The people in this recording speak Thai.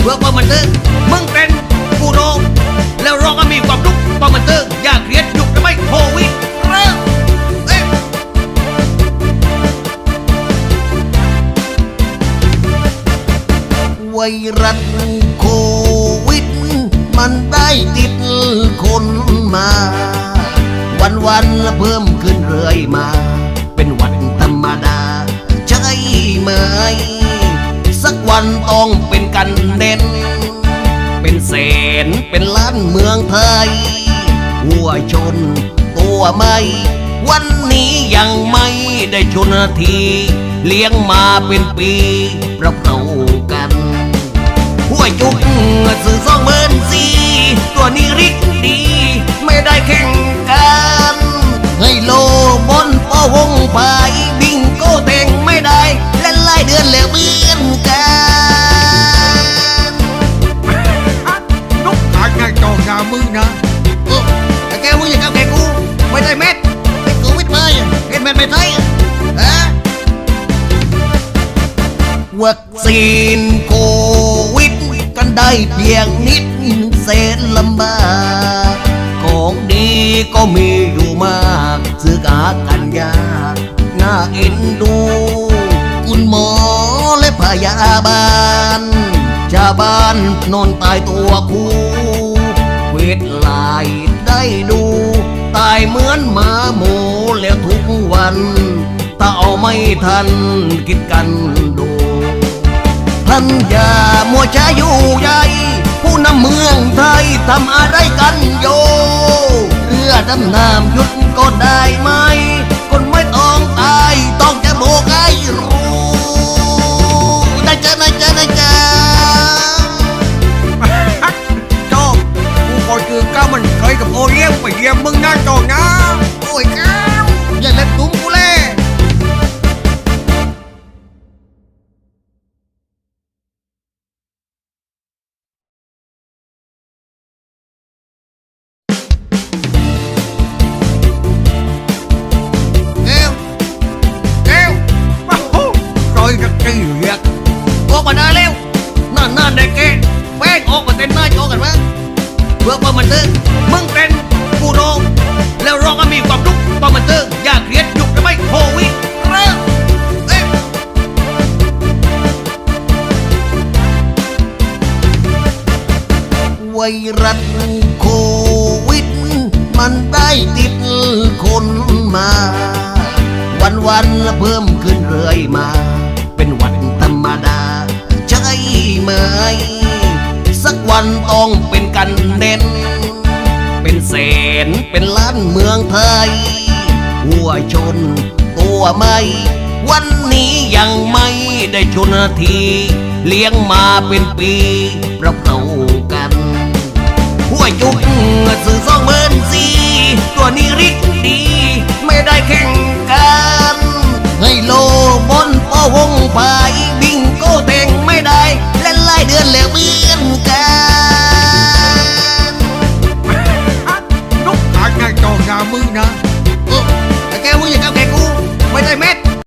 เพื่อความบันเทิงมึงเป็นผู้น้อง แล้วร้องก็มีความทุกข์ความบันเทิงอยากเรียนหยุดไม่โควิดเริ่ไวรัสโควิด มันได้ติดคนมา วันวันเพิ่มขึ้นเรื่อยมา เป็นวันธรรมดา ใช่ไหม วันต้องเป็นกันเด่น เป็นแสนเป็นล้านเมืองไทย หัวชนตัวไม่ วันนี้ยังไม่ได้ชนที เลี้ยงมาเป็นปีเราเท่ากัน หัวจุกสื่อสองเบินสี มึงนะเออแต่แกมึงอย่างกับแกกูไม่ได้เม็ดเป็นโควิดมาอ่เห็นเม็ดไม่ไทยอะฮะวัคซีนโควิดกันได้เพียงนิดเศษลำบากของดีก็มีอยู่มากซื้อกากันยากน่าเอ็นดูคุณหมอและพยาบาลชาวบ้านนอนตายตัวคู่ เวทลายได้ดู ตายเหมือนหมาหมูแล้วทุกวันถ้าเอาไม่ทันคิดกันดูท่านอย่ามัวช้าอยู่ใหญ่ผู้นำเมืองไทยทำอะไรกันโยเรือดำน้ำหยุดก็ได้ไหม คนไม่ต้องตายต้องจะโบกให้ร ออกมาได้แล้วนั่นนั่นเด็กเกแป้งออกมาเต้นหน้าจอกันมั้งเพื่อความบันเทิงมึงเต้นกูโดงแล้วร้องให้มีความทุกข์ความบันเทิงอย่าเครียดหยุดได้ไหมโควิดเริ่มเอ้ยไวรัสโควิด มันได้ติดคนมา วันวันเพิ่มขึ้นเรื่อยมา สักวันต้องเป็นกันเด่นเป็นแสนเป็นล้านเมืองไทย หัวชนตัวไม่ วันนี้ยังไม่ได้ชนที เลี้ยงมาเป็นปีเราเท่ากัน หัวจุกสื่อสองเบินสีตัวนี้ริกดี ไม่ได้แข่งกัน ให้โลบนปอวงไป let me